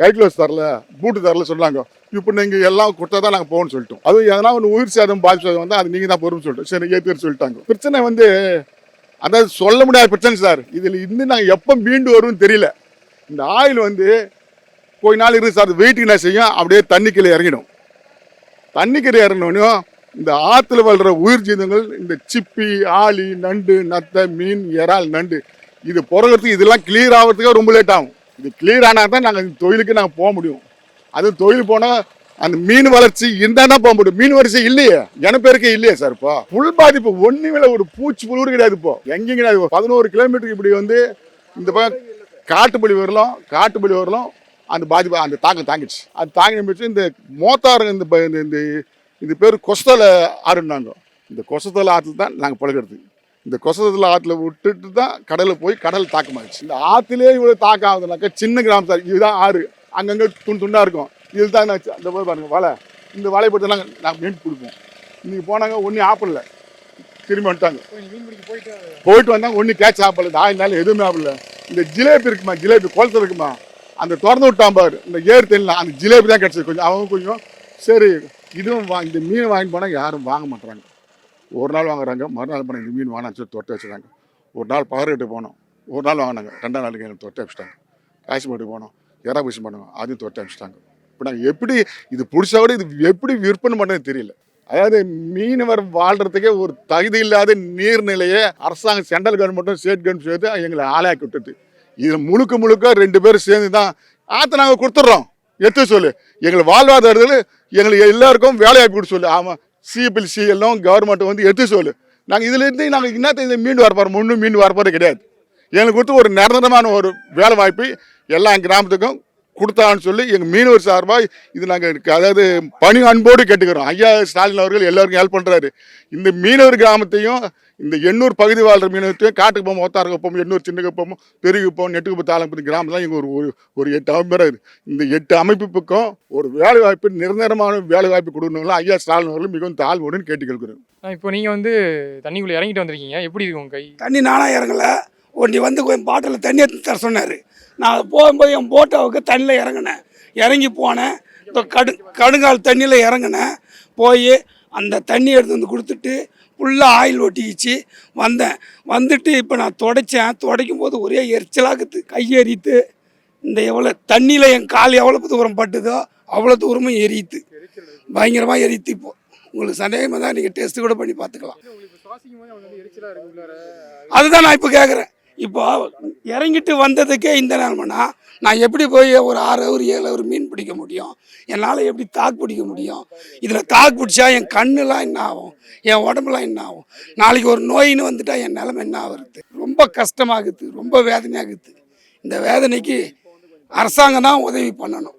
Guide gloves தரல பூட்டு தரல சொன்னாங்க. இப்போ நீங்கள் எல்லாம் கொடுத்தா தான் நாங்கள் போகணும்னு சொல்லிட்டோம். அதுவும் எதனா ஒன்று உயிர் சேதம் பாதிப்பு சேதம் வந்தால் அது நீங்கள் தான் பொறுப்பு சொல்லிட்டோம். சரி ஏற்று சொல்லிட்டாங்க. பிரச்சனை வந்து அதாவது சொல்ல முடியாத பிரச்சனை சார். இதில் இன்னும் நாங்கள் எப்போ மீண்டு வரும்னு தெரியல. இந்த ஆயில் வந்து கொஞ்ச நாள் இருந்து சார் வெயிட்டுக்கு என்ன செய்யும்? அப்படியே தண்ணிக்கீழே இறங்கிடும். தண்ணிக்கீழே இறங்கினோடனும் இந்த ஆற்றுல வளர்கிற உயிர் ஜீதங்கள் இந்த சிப்பி ஆளி நண்டு நத்தை மீன் இறால் நண்டு இது பிறகுறதுக்கு இதெல்லாம் கிளியர் ஆகிறதுக்கு ரொம்ப லேட் ஆகும். இது கிளியர் ஆனால் தான் நாங்கள் இந்த தொழிலுக்கு நாங்கள் போக முடியும். அது தொழில் போனால் அந்த மீன் வளர்ச்சி இருந்தால் தான் போக முடியும். மீன் வளர்ச்சி இல்லையே. ஜனப்பேருக்கே இல்லையே சார் இப்போ. புல் பாதிப்பு ஒன்றுமே ஒரு பூச்சி புழுவு கிடையாது இப்போ. எங்கேயும் கிடையாது பதினோரு கிலோமீட்டருக்கு இப்படி வந்து இந்த பக்கம் காட்டுப்பள்ளி வரலாம் காட்டுப்பள்ளி வரலாம் அந்த பாதிப்பு அந்த தாக்கம் தாங்கிடுச்சு. அது தாங்கி நிமிச்சு இந்த மோத்தார் இந்த இந்த- இந்த இது பேர் கொசத்தலை ஆறுனாங்க இந்த கொசத்தலை ஆற்றுல தான் நாங்கள் பழகிறது இந்த கொசத்தலை ஆற்றுல விட்டுட்டு தான் கடலில் போய் கடல் தாக்கமாகிடுச்சு இந்த ஆற்றுலேயே இவ்வளோ தாக்கம் ஆகுதுனாக்கா சின்ன கிராமம் சார். இதுதான் ஆறு. அங்கங்கே துண்டு துண்டாக இருக்கும். இதில் தான் நான் அந்த போய் பாருங்க வலை. இந்த வலை போட்டு நாங்கள் நாங்கள் மீன் பிடிப்போம். இன்னைக்கு போனாங்க ஒன்றும் ஆப்பிடல திரும்பி வந்துட்டாங்க. போயிட்டு போயிட்டு வந்தாங்க ஒன்றும் கேட்ச் ஆப்பிடல நாய் நாள் எதுவுமே ஆப்பிடல இந்த ஜிலேபி இருக்குமா? ஜிலேபி குளத்துல இருக்குமா? அந்த திறந்து விட்டான் பாரு. இந்த ஏறு தெரியல அந்த ஜிலேபி தான் கிடச்சிது. கொஞ்சம் அவங்க கொஞ்சம் சரி இதுவும் வா இந்த மீன் வாங்கிட்டு போனால் யாரும் வாங்க மாட்றாங்க. ஒரு நாள் வாங்குறாங்க மறுநாள் பண்ண மீன் வாங்கினா சொல்லி தொட்டு வச்சுட்டாங்க. ஒரு நாள் பகரட்டு போனோம். ஒரு நாள் வாங்கினாங்க ரெண்டாம் நாளுக்கு எங்களுக்கு தொட்டு வச்சுட்டாங்க. காசிமேட்டு போனோம். எறா பூசி பண்ணுவோம் அதையும் தொட்டு வச்சுட்டாங்க. இப்போ நாங்கள் எப்படி இது பிடிச்சா கூட இது எப்படி விற்பனை பண்ணுறது தெரியல. அதாவது மீனவர் வாழ்கிறதுக்கே ஒரு தகுதி இல்லாத நீர்நிலையை அரசாங்கம் சென்ட்ரல் கவர்மெண்ட்டும் ஸ்டேட் கவர்மெண்ட் சேர்த்து எங்களை ஆளாக்கி விட்டுட்டு. இது முழுக்க முழுக்க ரெண்டு பேரும் சேர்ந்து தான் ஆற்ற நாங்கள் கொடுத்துட்றோம். எடுத்து சொல்லு. எங்களை வாழ்வாதாரத்தில் எங்களுக்கு எல்லாருக்கும் வேலையாக்கி கொடுத்து சொல்லு. ஆமாம் சிபிஎல்சி எல்லாம் கவர்மெண்ட் வந்து எடுத்து சொல்லு. நாங்கள் இதுலேருந்து நாங்கள் என்னத்தை மீண்டு வரப்போகிறோம் ஒன்றும் மீண்டு வரப்போகிறது கிடையாது. எங்களுக்கு கொடுத்து ஒரு நிரந்தரமான ஒரு வேலை வாய்ப்பு எல்லா கிராமத்துக்கும் கொடுத்தான்னு சொல்லி எங்கள் மீனவர் சார்பாக இது நாங்கள் அதாவது பணி அன்போடு கேட்டுக்கிறோம். ஐயா ஸ்டாலின் அவர்கள் எல்லாருக்கும் ஹெல்ப் பண்ணுறாரு இந்த மீனவர் கிராமத்தையும் இந்த எண்ணூர் பகுதி வாழ்கிற மீனவத்தையும் காட்டுக்கு போவோம் ஒத்தாருக்கு போவோம் எண்ணூர் சின்ன குப்பம் பெருகு போவோம் நெட்டுக்கு போய் தாளம்பதி கிராமத்தில் எங்கள் ஒரு ஒரு ஒரு எட்டு அமைப்பு இந்த எட்டு அமைப்புக்கும் ஒரு வேலை வாய்ப்பு நிரந்தரமான வேலை வாய்ப்பு கொடுக்கணுங்களா ஐயா ஸ்டாலின் அவர்கள் மிகவும் தாழ்வுடன் கேட்டுக்கொள்கிறேன் இப்போ நீங்க வந்து தண்ணிக்குள்ள இறங்கிட்டு வந்திருக்கீங்க. எப்படி இருக்கு உங்க கை? தண்ணி நானாக இறங்கல. ஒண்டி வந்து கொஞ்சம் பாட்டில் தண்ணி எடுத்து தர சொன்னார். நான் போகும்போது என் போட்டோவுக்கு தண்ணியில் இறங்கினேன். இறங்கி போனேன். இப்போ கடு கடுங்கால் தண்ணியில் இறங்கினேன். போய் அந்த தண்ணி எடுத்து வந்து கொடுத்துட்டு ஃபுல்லாக ஆயில் ஒட்டிக்கிச்சு. வந்தேன். வந்துட்டு இப்போ நான் துடைச்சேன். துடைக்கும் போது ஒரே எரிச்சலாகுது கையெறித்து இந்த எவ்வளோ தண்ணியில் என் கால் எவ்வளோ தூரம் பட்டுதோ அவ்வளோ தூரமும் எரியுது. பயங்கரமாக எரியுது இப்போ. உங்களுக்கு சந்தேகமாக தான் நீங்கள் டெஸ்ட் கூட பண்ணி பார்த்துக்கலாம். அதுதான் நான் இப்போ கேட்குறேன் இப்போ இறங்கிட்டு வந்ததுக்கே இந்த நிலமைனா நான் எப்படி போய் ஒரு ஆறு ஹவர் ஏழு ஹவர் மீன் பிடிக்க முடியும்? என்னால் எப்படி தாக்கு பிடிக்க முடியும்? இதில் தாக்கு பிடிச்சா என் கண்ணுலாம் என்ன ஆகும்? என் உடம்புலாம் என்ன ஆகும்? நாளைக்கு ஒரு நோயின்னு வந்துட்டால் என் நிலம என்ன ஆகுறது? ரொம்ப கஷ்டமாகுது ரொம்ப வேதனையாகுது. இந்த வேதனைக்கு அரசாங்கம் தான் உதவி பண்ணணும்.